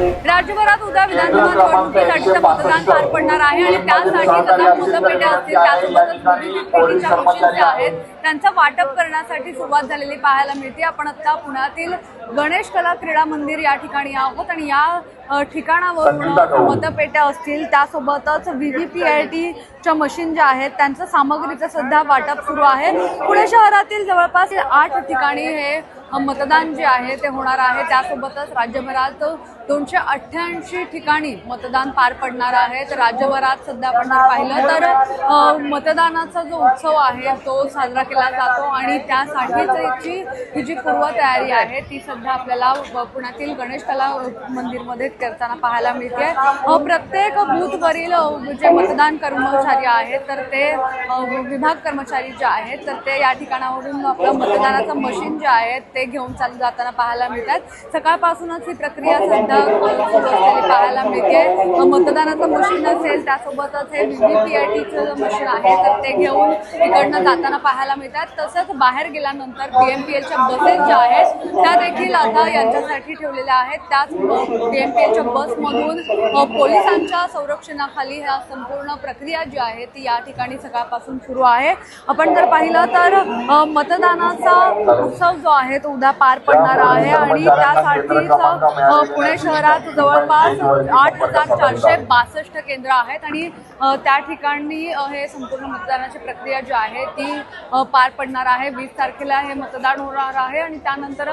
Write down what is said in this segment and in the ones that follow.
राज्यभरात उद्या विधानसभा निवडणुकीसाठीचं मतदान पार पडणार आहे आणि त्यासाठी सतत मतपेट्या असतील. त्यासोबतच मशीन ज्या आहेत त्यांचं वाटप करण्यासाठी सुरुवात झालेली पाहायला मिळते. आपण आता पुण्यातील गणेश कला क्रीडा मंदिर या ठिकाणी आहोत आणि या ठिकाणावरून मतपेट्या असतील. त्यासोबतच व्ही व्ही पी आय टीच्या मशीन ज्या आहेत त्यांचं सामग्रीचं सध्या वाटप सुरू आहे. पुणे शहरातील जवळपास आठ ठिकाणी हे मतदान जे आहे ते होणार आहे. त्यासोबतच राज्यभरात दोनशे अठ्ठ्याऐंशी ठिकाणी मतदान पार पडणार आहे. तर राज्यभरात सध्या आपण जर पाहिलं तर मतदानाचा जो उत्सव आहे तो साजरा केला जातो आणि त्यासाठीची ही जी पूर्वतयारी आहे ती सध्या आपल्याला पुण्यातील गणेश कला मंदिरमध्ये करताना पाहायला मिळते. प्रत्येक बूथवरील जे मतदान कर्मचारी आहेत तर ते विभाग कर्मचारी जे आहेत तर ते या ठिकाणावरून आपलं मतदानाचं मशीन जे आहे ते घेऊन चालू जाताना पाहायला मिळतात. सकाळपासूनच ही प्रक्रिया सध्या सुरू असलेली पाहायला मिळते. मतदानाचं मशीन असेल त्यासोबतच हे व्हीव्हीपीआयटीचं पी मशीन आहे तर ते घेऊन इकडनं जाताना पाहायला मिळतात. तसंच बाहेर गेल्यानंतर पी एम पी एलच्या बसेस ज्या आहेत त्या देखील आता यांच्यासाठी ठेवलेल्या आहेत. त्याच पी एम पी एलच्या बसमधून पोलिसांच्या संरक्षणाखाली ह्या संपूर्ण प्रक्रिया जी आहे ती या ठिकाणी सकाळपासून सुरू आहे. आपण जर पाहिलं तर मतदानाचा उत्सव जो आहे तो उद्या पार पडणार आहे आणि त्यासाठीच पुणे शहरात जवळपास आठ हजार चारशे बासष्ट केंद्र आहेत आणि त्या ठिकाणी हे संपूर्ण मतदानाची प्रक्रिया जी आहे ती पार पडणार आहे. वीस तारखेला हे मतदान होणार आहे आणि त्यानंतर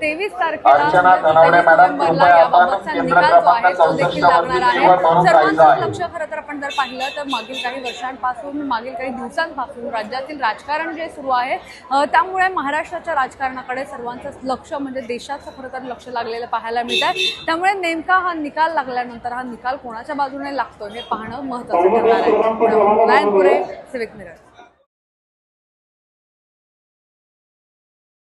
तेवीस तारखेला नोव्हेंबरला याबाबतचा निकाल जो आहे तो देखील लागणार आहे. 34 वर म्हणून सर्वांचं. लक्ष खरं तर आपण जर पाहिलं तर मागील काही वर्षांपासून मागील काही दिवसांपासून राज्यातील राजकारण जे सुरू आहे त्यामुळे महाराष्ट्राच्या राजकारणाकडे सर्वांचं लक्ष म्हणजे देशाचं खरं तर लक्ष लागलेलं पाहायला मिळत आहे त्यामुळे नेमका हा निकाल लागल्यानंतर हा निकाल कोणाच्या बाजूने लागतो हे पाहणं महत्त्वाचं ठरणार आहे. पुण्याहून पुरे सिविक मिरर.